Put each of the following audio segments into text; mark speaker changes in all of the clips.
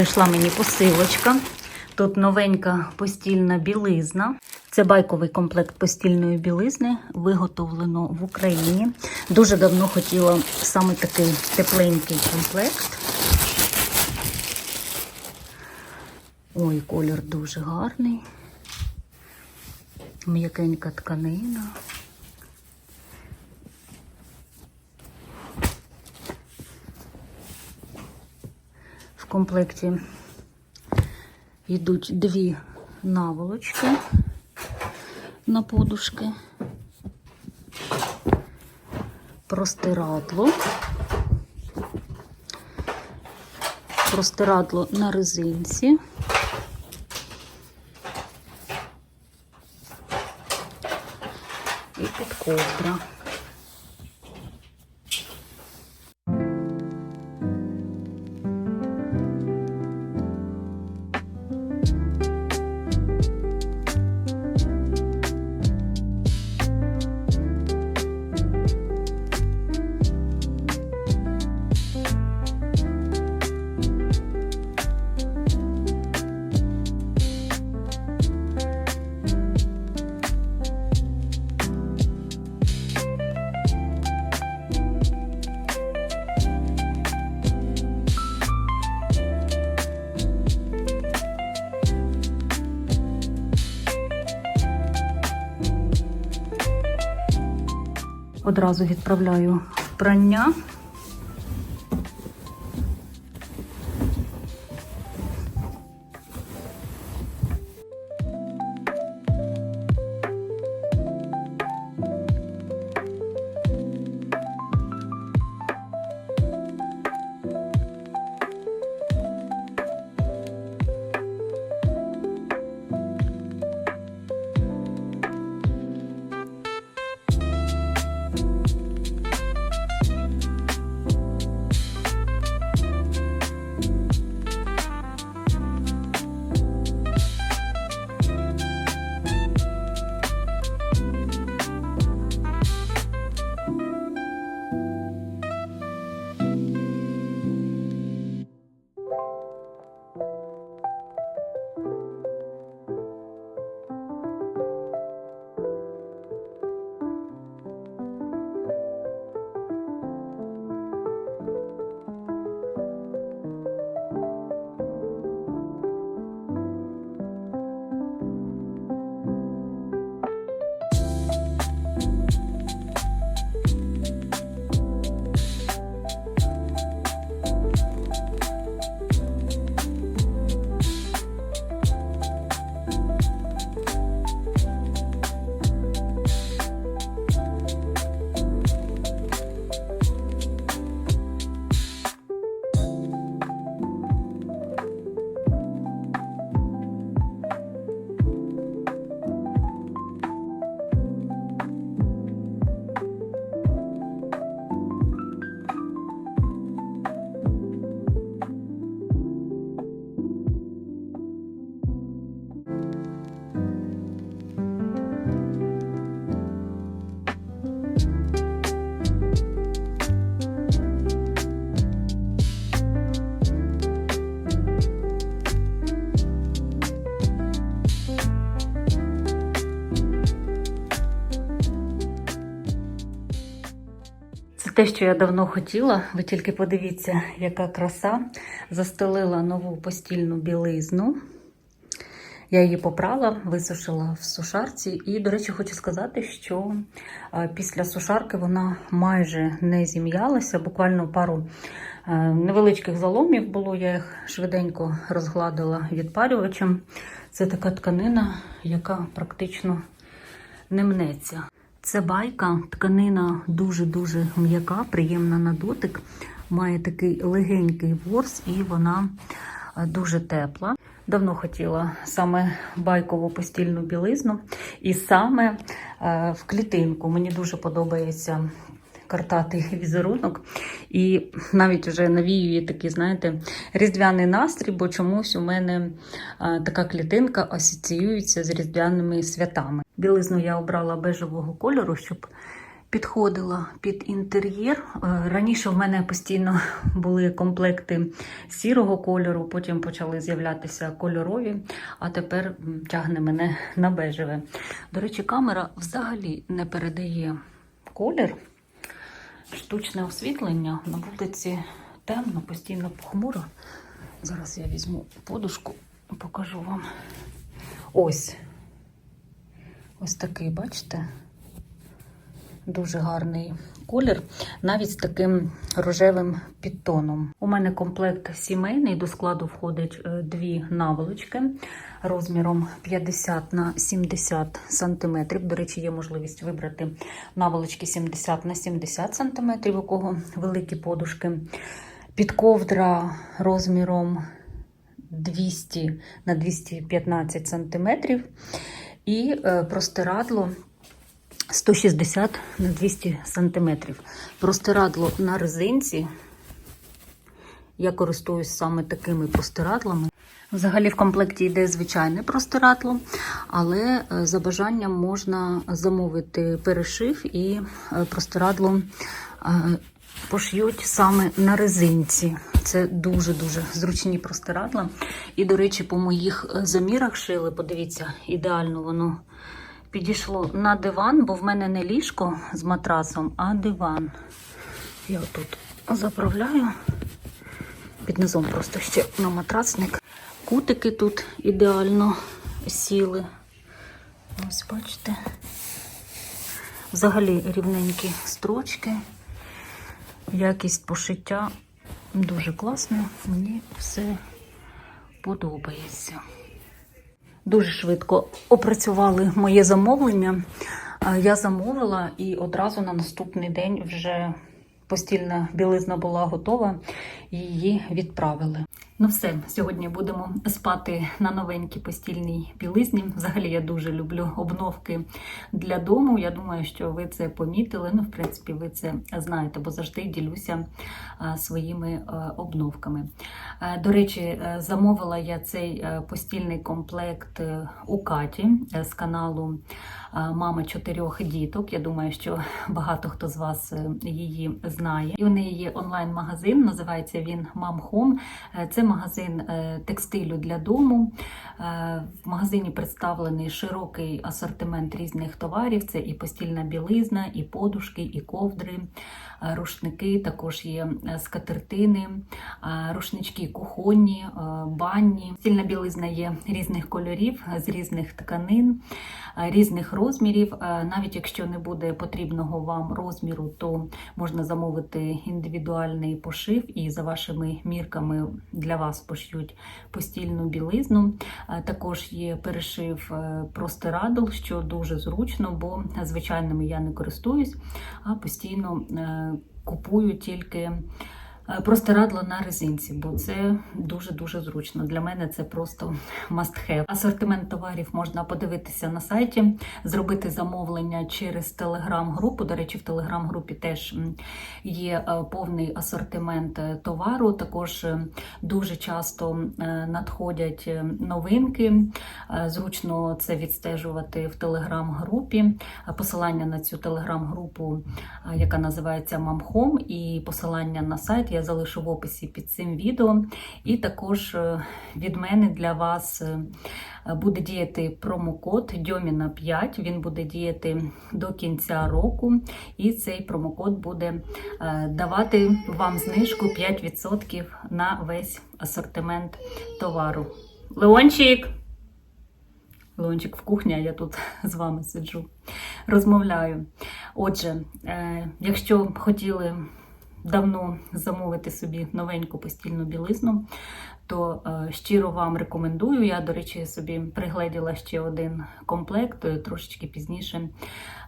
Speaker 1: Прийшла мені посилочка. Тут новенька постільна білизна. Це байковий комплект постільної білизни, виготовлено в Україні. Дуже давно хотіла саме такий тепленький комплект. Ой, колір дуже гарний. М'якенька тканина. Комплекті йдуть дві наволочки на подушки, простирадло, простирадло на резинці. І підковдра. Одразу відправляю в прання. Те, що я давно хотіла. Ви тільки подивіться, яка краса. Застелила нову постільну білизну. Я її попрала, висушила в сушарці. І, до речі, хочу сказати, що е, після сушарки вона майже не зім'ялася. Буквально пару е, невеличких заломів було. Я їх швиденько розгладила відпарювачем. Це така тканина, яка практично не мнеться. Це байка, тканина дуже-дуже м'яка, приємна на дотик. Має такий легенький ворс і вона е, дуже тепла. Давно хотіла саме байкову постільну білизну, і саме е, в клітинку. Мені дуже подобається картатий візерунок. І навіть вже навіює такий, знаєте, різдвяний настрій, бо чомусь у мене така клітинка асоціюється з різдвяними святами. Білизну я обрала бежевого кольору, щоб підходила під інтер'єр. Е, Раніше в мене постійно були комплекти сірого кольору, потім почали з'являтися кольорові, а тепер тягне мене на бежеве. До речі, камера взагалі не передає колір. Штучне освітлення на вулиці темно, постійно похмуро. Зараз я візьму подушку, і покажу вам. Ось. Ось такий, бачите? Дуже гарний колір, навіть з таким рожевим підтоном. У мене комплект сімейний, до складу входить е, дві наволочки розміром 50 на 70 см. До речі, є можливість вибрати наволочки 70 на 70 см, у кого великі подушки. Підковдра розміром 200 на 215 см. І е, простирадло 160 на 200 сантиметрів. Простирадло на резинці. Я користуюсь саме такими простирадлами. Взагалі в комплекті йде звичайне простирадло, але е, за бажанням можна замовити перешив і е, простирадло е, пошьють саме на резинці. Це дуже-дуже зручні простирадла. І, до речі, по моїх замірах шили, подивіться, ідеально воно підійшло на диван, бо в мене не ліжко з матрасом, а диван. Я тут заправляю. Під низом просто ще на матрасник. Кутики тут ідеально сіли. Ось бачите. Взагалі рівненькі строчки. Якість пошиття дуже класна. Мені все подобається. Дуже швидко опрацювали моє замовлення. Я замовила і одразу на наступний день вже постільна білизна була готова, її відправили. Ну все, сьогодні будемо спати на новенькій постільній білизні. Взагалі я дуже люблю обновки для дому. Я думаю, що ви це помітили. Ну, в принципі, ви це знаєте, бо завжди ділюся своїми е, обновками. Е, До речі, е, замовила я цей постільний комплект у Каті з каналу Мама чотирьох діток. Я думаю, що багато хто з вас її знає. І у неї є онлайн-магазин, називається він Home. Е, Це магазин е, текстилю для дому. Е, В магазині представлений широкий асортимент різних товарів. Це і постільна білизна, і подушки, і ковдри, е, рушники, також є скатертини, рушнички кухонні, банні. Стільна білизна є різних кольорів, з різних тканин, різних розмірів. Навіть якщо не буде потрібного вам розміру, то можна замовити індивідуальний пошив і за вашими мірками для вас пошьють постільну білизну. Е, Також є перешив е, простирадл, що дуже зручно, бо звичайними я не користуюсь, а постійно е, купую тільки е, простирадла на резинці, бо це дуже-дуже зручно. Для мене це просто must have. Асортимент товарів можна подивитися на сайті, зробити замовлення через телеграм-групу. До речі, в телеграм-групі теж є е, повний асортимент е, товару. Також дуже часто надходять новинки. Зручно це відстежувати в телеграм-групі. Посилання на цю телеграм-групу, яка називається Мамхом, і посилання на сайт я залишу в описі під цим відео. І також е, від мене для вас е, буде діяти промокод Дьоміна 5. Він буде діяти до кінця року, і цей промокод буде е, давати вам знижку 5% на весь асортимент товару. Леончик! Леончик в кухні, а я тут з вами сиджу, розмовляю. Отже, якщо хотіли давно замовити собі новеньку постільну білизну, то е, щиро вам рекомендую. Я, до речі, собі пригледіла ще один комплект, е, трошечки пізніше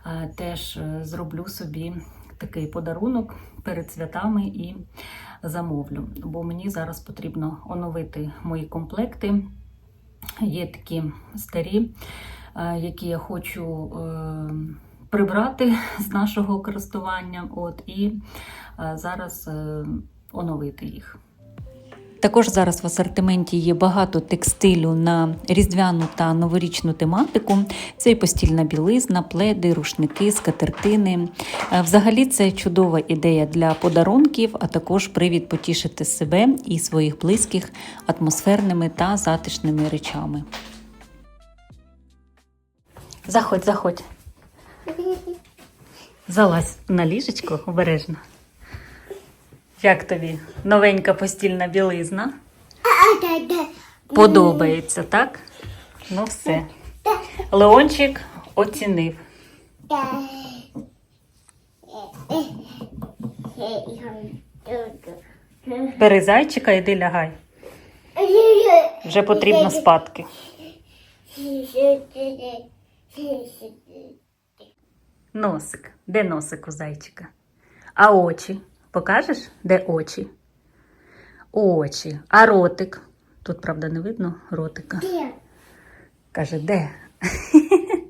Speaker 1: е, теж зроблю собі такий подарунок перед святами і замовлю. Бо мені зараз потрібно оновити мої комплекти. Є такі старі, які я хочу прибрати з нашого користування, от, і е, зараз е, оновити їх. Також зараз в асортименті є багато текстилю на різдвяну та новорічну тематику. Це і постільна білизна, пледи, рушники, скатертини. Е, Взагалі це чудова ідея для подарунків, а також привід потішити себе і своїх близьких атмосферними та затишними речами. Заходь, заходь. Залазь на ліжечко обережно. Як тобі новенька постільна білизна? Подобається, так? Ну все. Леончик оцінив. Бери зайчика, іди лягай. Вже потрібно спадки. Носик. Де носик у зайчика? А очі? Покажеш, де очі? Очі. А ротик? Тут, правда, не видно ротика. Каже, де?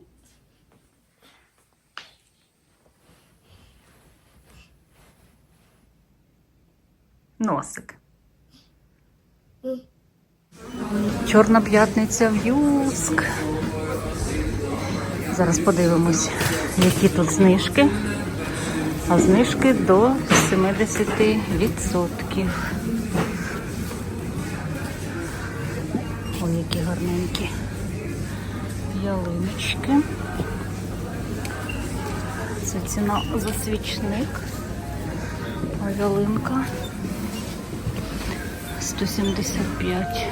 Speaker 1: Носик. Чорна п'ятниця в Юск. Зараз подивимось, які тут знижки. А знижки до 70%. Ой, які гарненькі ялиночки. Це ціна за свічник. А ялинка 175.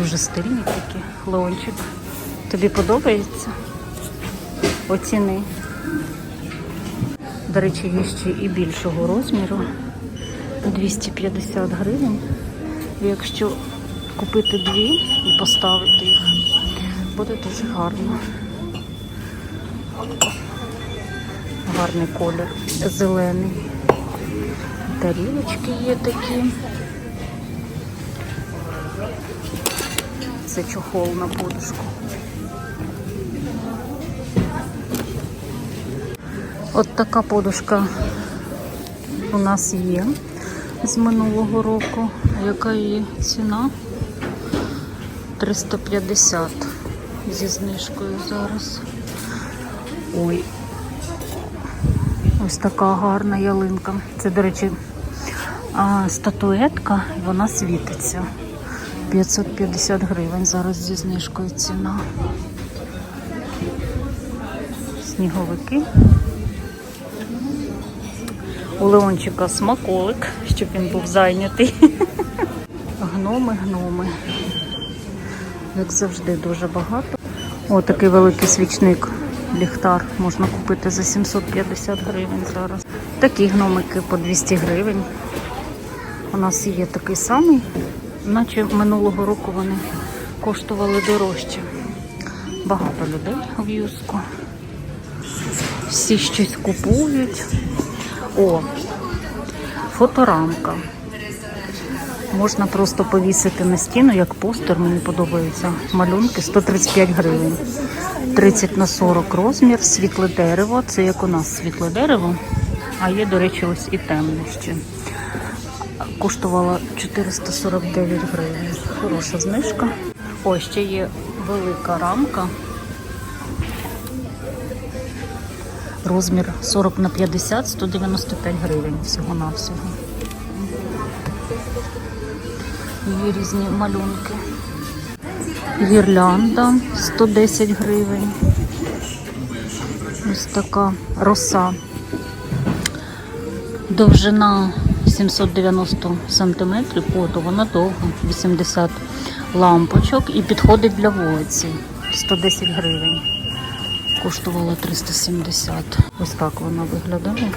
Speaker 1: Дуже старі такі. Леончик. Тобі подобається? Оціни. До речі, є ще і більшого розміру. 250 гривень. Якщо купити дві і поставити їх, буде дуже гарно. Гарний колір, зелений. Тарілочки є такі. Це чохол на подушку. От така подушка у нас є з минулого року. Яка її ціна? 350 зі знижкою зараз. Ой. Ось така гарна ялинка. Це, до речі, статуетка, вона світиться. 550 гривень зараз зі знижкою ціна. Сніговики. У Леончика смаколик, щоб він був зайнятий. Гноми, гноми. Як завжди, дуже багато. О, такий великий свічник. Ліхтар можна купити за 750 гривень зараз. Такі гномики по 200 гривень. У нас є такий самий, наче минулого року вони коштували дорожче. Багато людей в юску. Всі щось купують. О, фоторамка. Можна просто повісити на стіну, як постер, мені подобаються малюнки 135 гривень. 30 на 40 розмір, світле дерево. Це як у нас світле дерево, а є, до речі, ось і темне ще. Коштувала 449 гривень. Хороша знижка. О, ще є велика рамка. Розмір 40 на 50, 195 гривень всього-навсього. Є різні малюнки. Гірлянда 110 гривень. Ось така роса. Довжина 790 сантиметрів, фото вона довга, 80 лампочок і підходить для вулиці 110 гривень. Коштувала 370. Ось так вона виглядає.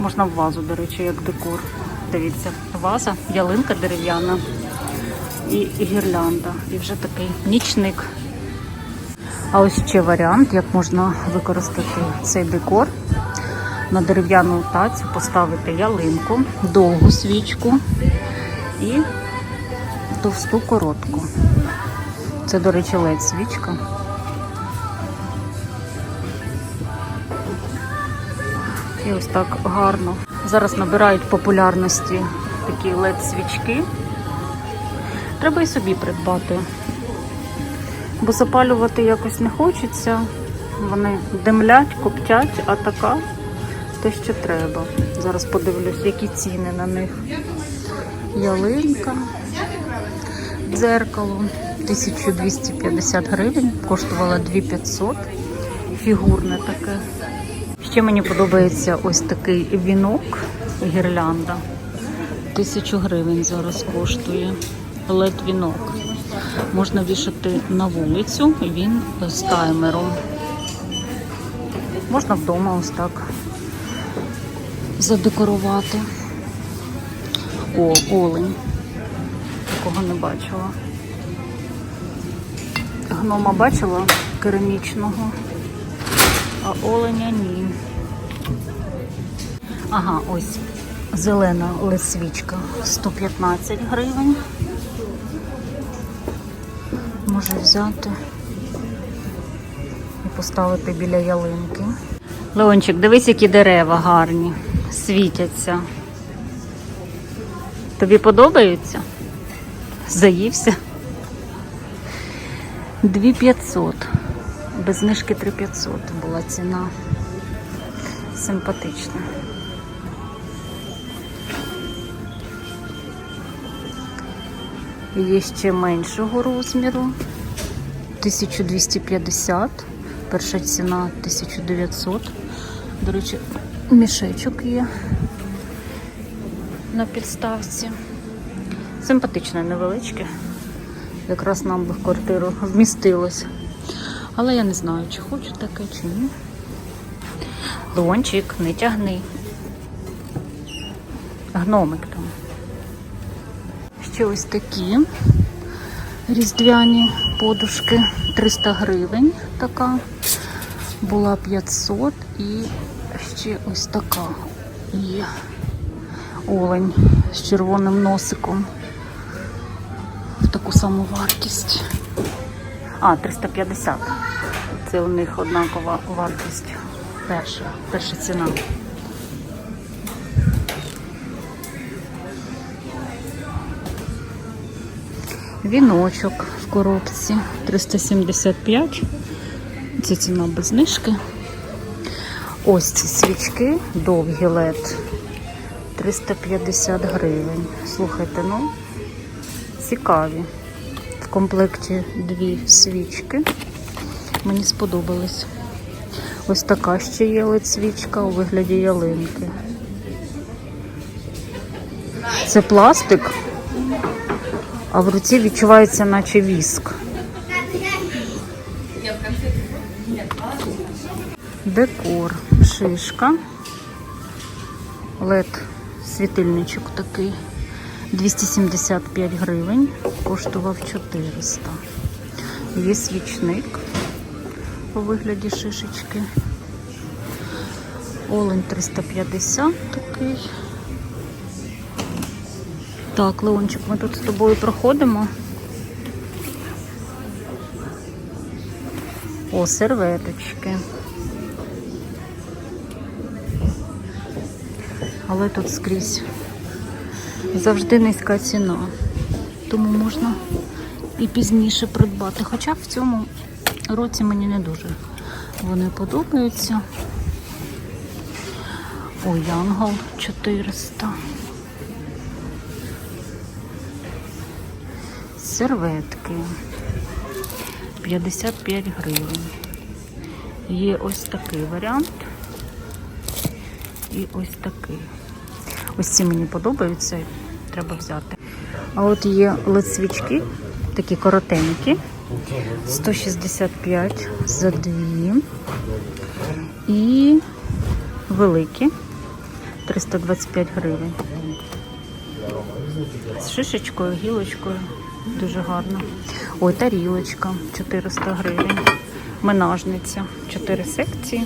Speaker 1: Можна в вазу, до речі, як декор. Дивіться, ваза, ялинка дерев'яна і, і гірлянда. І вже такий нічник. А ось ще варіант, як можна використати цей декор. На дерев'яну тацю поставити ялинку, довгу свічку і товсту коротку. Це, до речі, ледь свічка. І ось так гарно Зараз набирають популярності такі led свічки. Треба і собі придбати. Бо запалювати якось не хочеться. Вони димлять, коптять, а така те, що треба. Зараз подивлюсь, які ціни на них. Ялинка, дзеркало 1250 гривень, коштувала 2500. Фігурне таке. Ще мені подобається ось такий вінок, гірлянда. Тисячу гривень зараз коштує. led вінок. Можна вішати на вулицю, він з таймером. Можна вдома ось так задекорувати. О, олень. Такого не бачила. Гнома бачила керамічного, а оленя ні. Ага, ось зелена лисвічка 115 гривень. Може взяти і поставити біля ялинки. Леончик, дивись, які дерева гарні, світяться. Тобі подобаються? Заївся? 2500. Без знижки 3500 була ціна. Симпатична. Є ще меншого розміру. 1250. Перша ціна 1900. До речі, мішечок є на підставці. Симпатичне, невеличке. Якраз нам би в квартиру вмістилось. Але я не знаю, чи хочу таке, чи ні. Лончик, не тягни. Гномик там. Ще ось такі різдвяні подушки. 300 гривень така. Була 500 і ще ось така є. Олень з червоним носиком. Таку саму вартість. А, 350. Це у них однакова вартість. Перша, перша ціна. Віночок в коробці 375. Це ціна без знижки. Ось ці свічки, довгі лед 350 гривень. Слухайте, ну, цікаві. В комплекті дві свічки. Мені сподобались. Ось така ще є свічка у вигляді ялинки. Це пластик, а в руці відчувається, наче віск. Декор, шишка, лед світильничок такий. 275 гривень, коштував 400. Є свічник у вигляді шишечки. Олень 350 такий. Так, Леончик, ми тут з тобою проходимо. О, серветочки. Але тут скрізь завжди низька ціна. Тому можна і пізніше придбати. Хоча в цьому році мені не дуже вони подобаються. О, Янгол 400. Серветки 55 гривень. Є ось такий варіант. І ось такий. Ось ці мені подобаються, треба взяти. А от є лед-свічки, такі коротенькі. 165 за дві. І великі 325 гривень. З шишечкою, гілочкою. Дуже гарно. Ой, тарілочка 400 гривень. Менажниця. 4 секції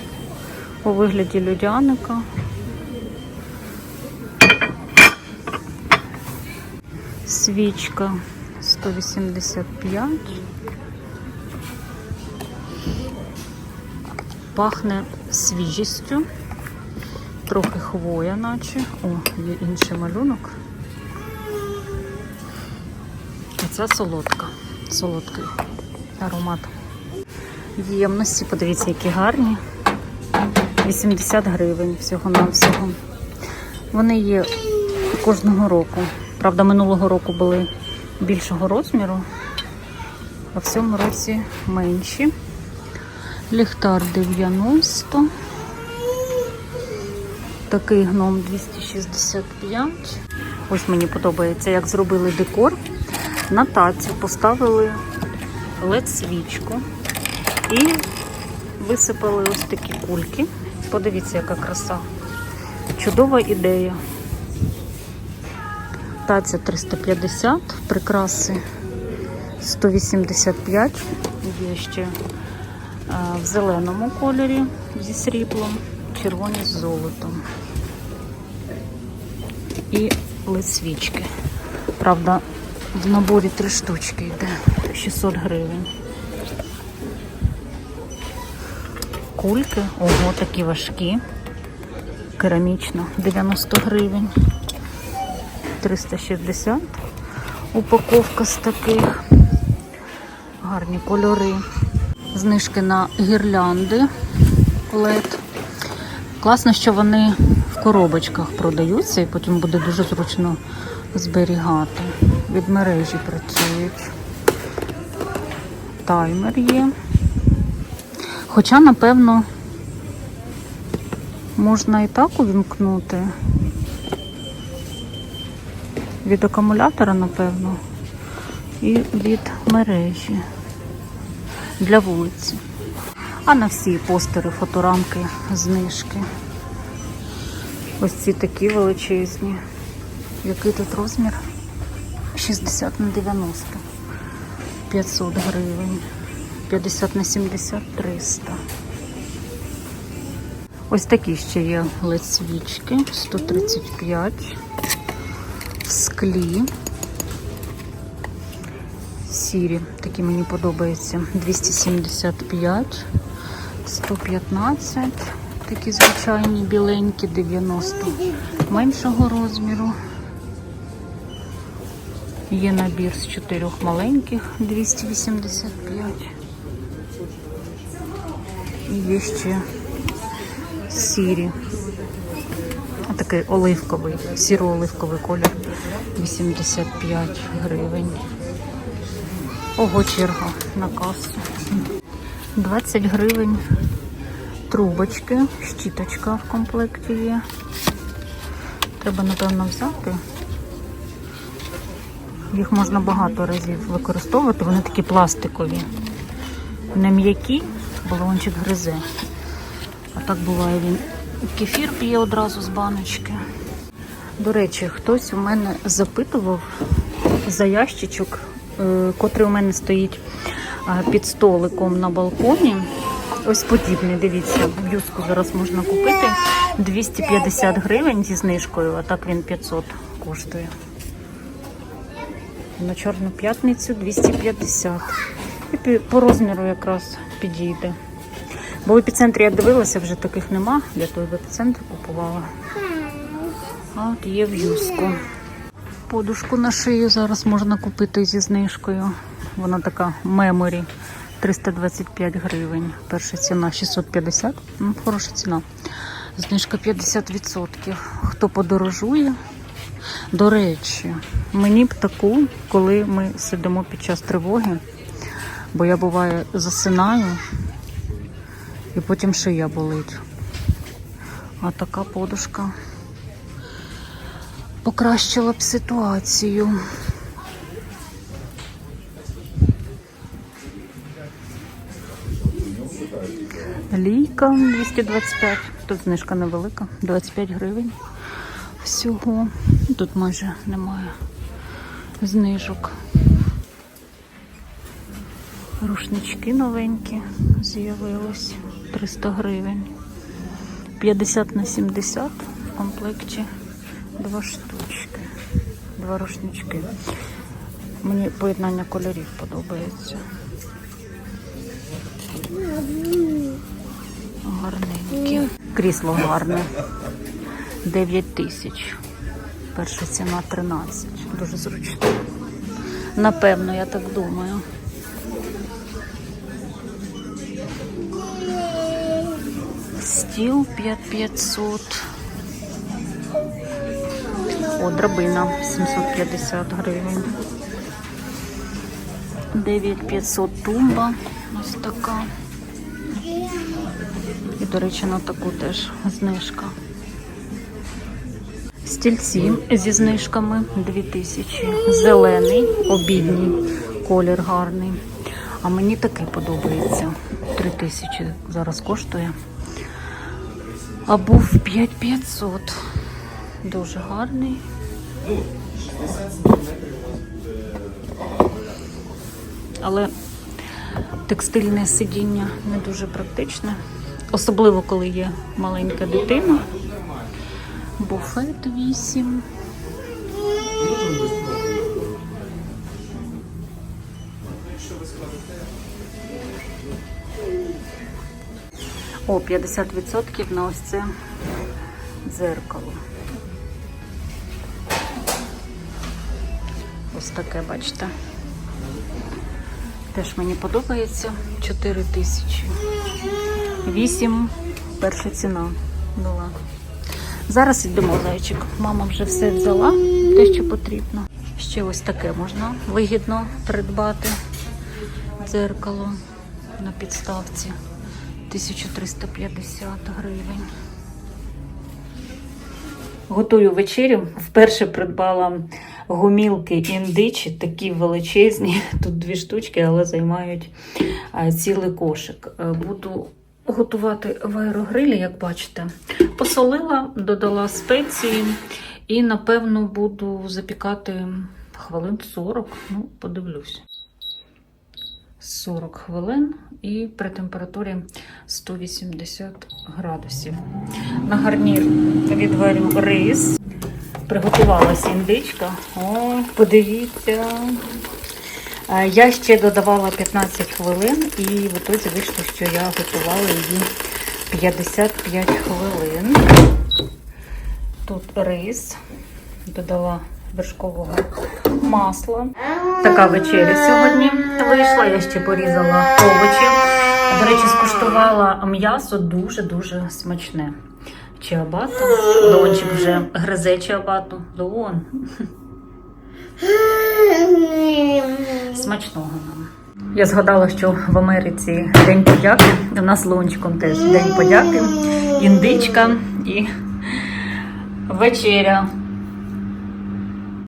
Speaker 1: у вигляді людяника. Свічка 185. Пахне свіжістю. трохи хвоя, наче. О, є інший малюнок. А ця солодка. Солодкий аромат. Ємності, подивіться, які гарні. 80 гривень всього-навсього. Вони є кожного року. Правда, минулого року були більшого розміру, а в цьому році менші. Ліхтар 90. Такий гном 265. Ось мені подобається, як зробили декор. На таці поставили led свічку і висипали ось такі кульки. Подивіться, яка краса. Чудова ідея. Таця 350, прикраси 185. Є ще в зеленому кольорі зі сріблом, червоні з золотом. І лисвічки. Правда, в наборі три штучки йде 600 гривень. Кульки, ого, такі важкі. Керамічно 90 гривень. 360. Упаковка з таких. Гарні кольори. Знижки на гірлянди LED. Класно, що вони в коробочках продаються і потім буде дуже зручно зберігати. Від мережі працюють. Таймер є. Хоча, напевно, можна і так увімкнути. Від акумулятора, напевно, і від мережі для вулиці. А на всі постери, фоторамки, знижки. Ось ці такі величезні. Який тут розмір? 60 на 90. 500 гривень. 50 на 70 300. Ось такі ще є led свічки 135 в склі. Сірі, такі мені подобаються. 275, 115, такі звичайні біленькі, 90 меншого розміру. Є набір з чотирьох маленьких 285. І є ще сірі. Такий оливковий, сіро-оливковий колір 85 гривень. Ого, черга на касу. 20 гривень трубочки, щіточка в комплекті є. Треба, напевно, взяти. Їх можна багато разів використовувати, вони такі пластикові. Не м'які, балончик гризе. А так буває він. Кефір п'є одразу з баночки. До речі, хтось у мене запитував за ящичок, е, котрий у мене стоїть е, під столиком на балконі. Ось подібний, дивіться, блюзку зараз можна купити 250 гривень зі знижкою, а так він 500 коштує. На Чорну п'ятницю 250. І по розміру якраз підійде. Бо в епіцентрі я дивилася, вже таких нема. Я той в епіцентрі купувала. А от є в юску. Подушку на шию зараз можна купити зі знижкою. Вона така меморі 325 гривень. Перша ціна 650. Ну, хороша ціна. Знижка 50%. Хто подорожує? До речі, мені б таку, коли ми сидимо під час тривоги, бо я буває засинаю і потім шия болить. А така подушка покращила б ситуацію. Лійка 225. Тут знижка невелика, 25 гривень всього. Тут майже немає знижок. Рушнички новенькі з'явились 300 гривень. 50 на 70 в комплекті два штучки. Два рушнички. Мені поєднання кольорів подобається. Гарненькі. Крісло гарне. 9 тисяч. Перша ціна 13. Дуже зручно. Напевно, я так думаю. Стіл 5500. О, драбина 750 гривень. 9500 тумба. Ось така. І, до речі, на таку теж знижка. Стільці зі знижками 2000. Зелений, обідній, колір гарний. А мені такий подобається. 3000 зараз коштує. А був 5500. Дуже гарний. Але текстильне сидіння не дуже практичне. Особливо, коли є маленька дитина. Буфет 8. О, 50% на ось це дзеркало. Ось таке, бачите. Теж мені подобається. 4 тисячі. 8 перша ціна була. Зараз йдемо, зайчик. Мама вже все взяла, те, що потрібно. Ще ось таке можна вигідно придбати. Дзеркало на підставці. 1350 гривень. Готую вечерю. Вперше придбала гумілки індичі, такі величезні. Тут дві штучки, але займають цілий кошик. Е, Буду готувати в аерогрилі, як бачите. Посолила, додала спеції і, напевно, буду запікати хвилин 40. Ну, подивлюсь. 40 хвилин і при температурі 180 градусів. На гарнір відварю рис. Приготувалася індичка. О, подивіться. Е, Я ще додавала 15 хвилин, і в ітоді вийшло, що я готувала її 55 хвилин. Тут рис, додала вершкового масла. Така вечеря сьогодні вийшла. Я ще порізала овочі. До речі, скуштувала м'ясо дуже-дуже смачне. Чиабату. Леончик вже гризе чиабату. Леон. Смачного нам. Я згадала, що в Америці День подяки. У нас з Леончиком теж День подяки, індичка і вечеря